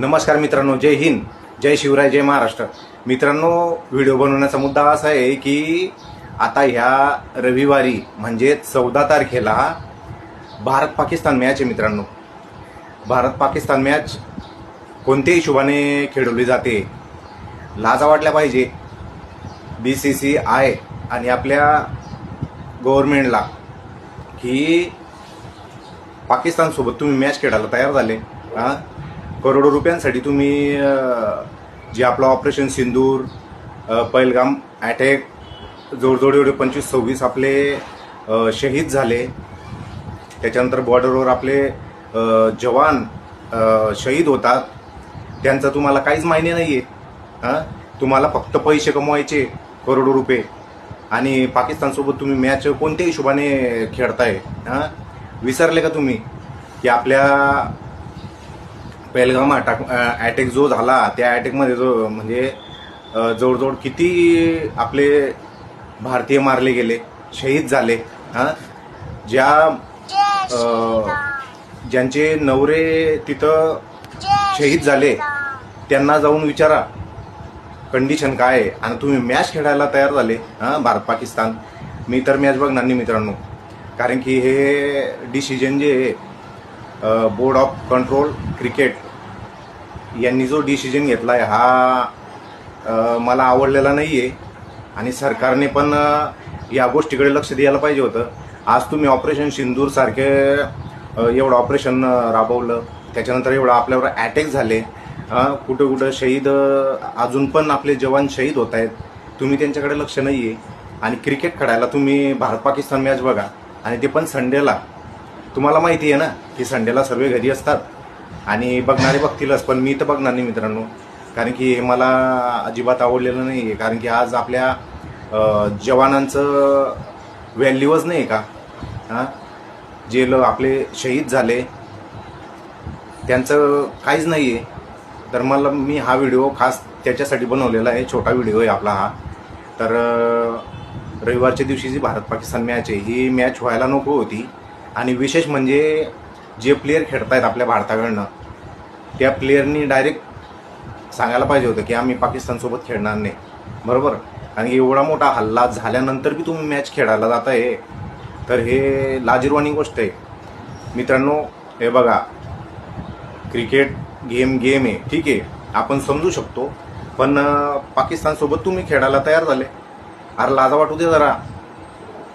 नमस्कार मित्रांनो जय हिंद जय शिवराय जय महाराष्ट्र. मित्रांनो व्हिडिओ बनवण्याचा मुद्दा असा आहे की आता ह्या रविवारी म्हणजे चौदा तारखेला भारत पाकिस्तान मॅच आहे मित्रांनो. भारत पाकिस्तान मॅच कोणत्याही हिशोबाने खेळवली जाते लाजा वाटल्या पाहिजे. बी सी सी आय आणि आपल्या गव्हर्मेंटला की पाकिस्तानसोबत तुम्ही मॅच खेळायला तयार झाले हां? करोडो रुपयांसाठी तुम्ही जे आपलं ऑपरेशन सिंदूर पैलगाम अटॅक जोडजोड एवढे पंचवीस सव्वीस आपले शहीद झाले. त्याच्यानंतर बॉर्डरवर आपले जवान शहीद होतात. त्यांचा तुम्हाला काहीच मायने नाही आहे हां तुम्हाला फक्त पैसे कमवायचे करोडो रुपये. आणि पाकिस्तानसोबत तुम्ही मॅच कोणत्या हिशोबाने खेळताय. हां विसरले का तुम्ही? की आपल्या पेलगाम अटॅक अटॅक जो झाला त्या अटॅकमध्ये जो म्हणजे जवळजवळ किती आपले भारतीय मारले गेले शहीद झाले हां? ज्या ज्यांचे नवरे तिथं शहीद झाले त्यांना जाऊन विचारा कंडिशन काय आहे? आणि तुम्ही मॅच खेळायला तयार झाले हां? भारत पाकिस्तान. मी तर मॅच बघणार नाही मित्रांनो. कारण की हे डिसिजन जे आहे बोर्ड ऑफ कंट्रोल क्रिकेट यांनी जो डिसिजन घेतला आहे हा मला आवडलेला नाही आहे आणि सरकारने पण या गोष्टीकडे लक्ष द्यायला पाहिजे होतं. आज तुम्ही ऑपरेशन सिंदूरसारखे एवढं ऑपरेशन राबवलं. त्याच्यानंतर एवढं आपल्यावर अटॅक झाले. कुठं कुठं शहीद अजून पण आपले जवान शहीद होत आहेत. तुम्ही त्यांच्याकडे लक्ष नाही आहे आणि क्रिकेट खेळायला तुम्ही भारत पाकिस्तान मॅच बघा. आणि ते पण संडेला तुम्हाला माहिती आहे ना की संडेला सर्व घरी असतात. आणि बघणारे बघतीलच पण मी तर बघणार नाही मित्रांनो. कारण की हे मला अजिबात आवडलेलं नाही आहे. कारण की आज आपल्या जवानांचं व्हॅल्यूच नाही का? हां? जे ल आपले शहीद झाले त्यांचं काहीच नाही आहे. तर मला मी हा व्हिडिओ खास त्याच्यासाठी बनवलेला आहे. छोटा व्हिडिओ आहे आपला हा. तर रविवारच्या दिवशी जी भारत पाकिस्तान मॅच आहे ही मॅच व्हायला नको होती. आणि विशेष म्हणजे जे प्लेयर खेळतायत आपल्या भारताकडनं त्या प्लेयरनी डायरेक्ट सांगायला पाहिजे होतं की आम्ही पाकिस्तानसोबत खेळणार नाही. बरोबर? आणि एवढा मोठा हल्ला झाल्यानंतर बी तुम्ही मॅच खेळायला जात आहे तर हे लाजिरवाणी गोष्ट आहे. मित्रांनो हे बघा. क्रिकेट गेम गेम आहे. ठीक आहे. आपण समजू शकतो. पण पाकिस्तानसोबत तुम्ही खेळायला तयार झाले. अरे लाजा वाटू दे जरा.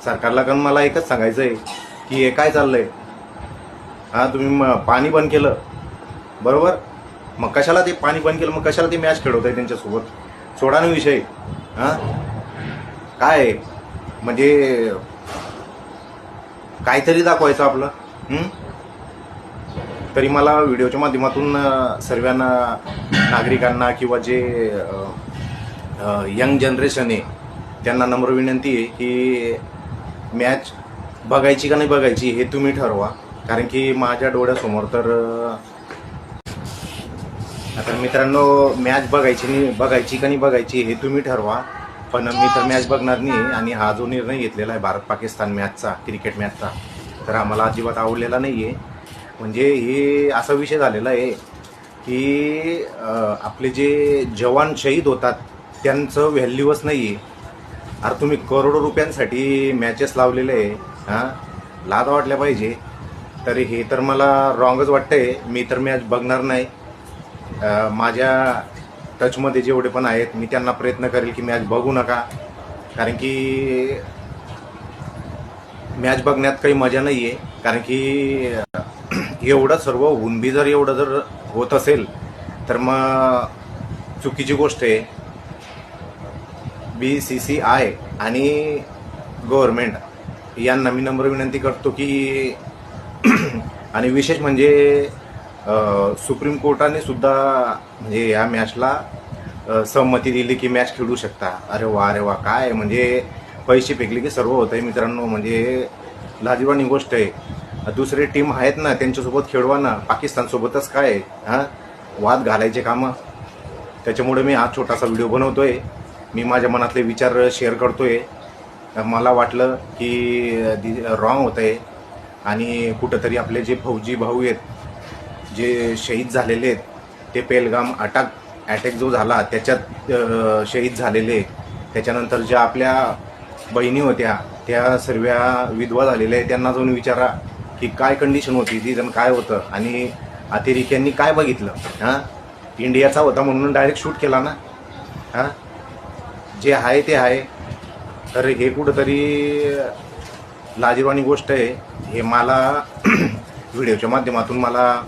सरकारला कारण मला एकच सांगायचं आहे की हे काय चाललंय? हां तुम्ही मग पाणी बंद केलं. बरोबर? मग कशाला ते पाणी बंद केलं? मग कशाला ते मॅच खेळवत आहे त्यांच्यासोबत? सोडा ना विषय. हां? काय आहे? म्हणजे काहीतरी दाखवायचं आपलं. तरी मला व्हिडिओच्या माध्यमातून सर्वांना नागरिकांना किंवा जे यंग जनरेशन आहे त्यांना नम्र विनंती आहे की मॅच बघायची का नाही बघायची हे तुम्ही ठरवा. कारण की माझ्या डोळ्यासमोर तर आता मित्रांनो मॅच बघायची नाही बघायची का नाही बघायची हे तुम्ही ठरवा. पण मी तर मॅच बघणार नाही आणि हा जो निर्णय घेतलेला आहे भारत पाकिस्तान मॅचचा क्रिकेट मॅचचा तर आम्हाला अजिबात आवडलेला नाही आहे म्हणजे हे असा विषय झालेला आहे की आपले जे जवान शहीद होतात त्यांचं व्हॅल्यूच नाही आहे अरे तुम्ही करोडो रुपयांसाठी मॅचेस लावलेले आहे. हां? लाद वाटल्या पाहिजे. तर हे तर मला रॉंगच वाटतंय. मी तर मॅच बघणार नाही. माझ्या टचमध्ये जेवढे पण आहेत मी त्यांना प्रयत्न करेल की मॅच बघू नका. कारण की मॅच बघण्यात काही मजा नाही आहे कारण की एवढं सर्व उंबी जर एवढं जर होत असेल तर मग चुकीची गोष्ट आहे. बी सी सी आय आणि गव्हर्मेंट यांना मी नम्र विनंती करतो की आणि विशेष म्हणजे सुप्रीम कोर्टाने सुद्धा म्हणजे या मॅचला सहमती दिली की मॅच खेळू शकता. अरे वा अरे वा काय? म्हणजे पैसे फेकले की सर्व होतंय मित्रांनो. म्हणजे लाजीवानी गोष्ट आहे. दुसरे टीम आहेत ना त्यांच्यासोबत खेळवा ना. पाकिस्तानसोबतच काय आहे? हां? वाद घालायचे कामं. त्याच्यामुळे मी हा छोटासा व्हिडिओ बनवतोय. मी माझ्या मनातले विचार शेअर करतोय. मला वाटलं की रॉंग होत आहे आणि कुठंतरी आपले जे फौजी भाऊ आहेत जे शहीद झालेले आहेत ते पेलगाम अटॅक अटॅक जो झाला त्याच्यात शहीद झालेले. त्याच्यानंतर ज्या आपल्या बहिणी होत्या त्या सर्व विधवा झालेल्या आहेत. त्यांना जाऊन विचारा की काय कंडिशन होती ती जण काय होतं. आणि अतिरेक्यांनी काय बघितलं? हां? इंडियाचा होता म्हणून डायरेक्ट शूट केला ना? हां? जे आहे ते आहे. तर हे कुठंतरी लाजीरवाणी गोष्ट आहे. हे मला व्हिडिओच्या माध्यमातून मला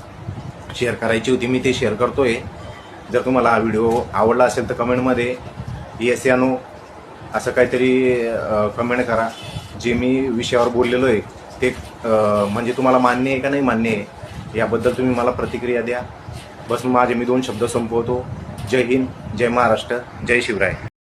शेअर करायची होती. मी ते शेअर करतो आहे जर तुम्हाला हा व्हिडिओ आवडला असेल तर कमेंटमध्ये येस या नो असं काहीतरी कमेंट करा. जे मी विषयावर बोललेलो आहे ते म्हणजे तुम्हाला मान्य आहे का नाही मान्य आहे? याबद्दल तुम्ही मला प्रतिक्रिया द्या. बस माझे मी दोन शब्द संपवतो. जय हिंद जय महाराष्ट्र जय शिवराय.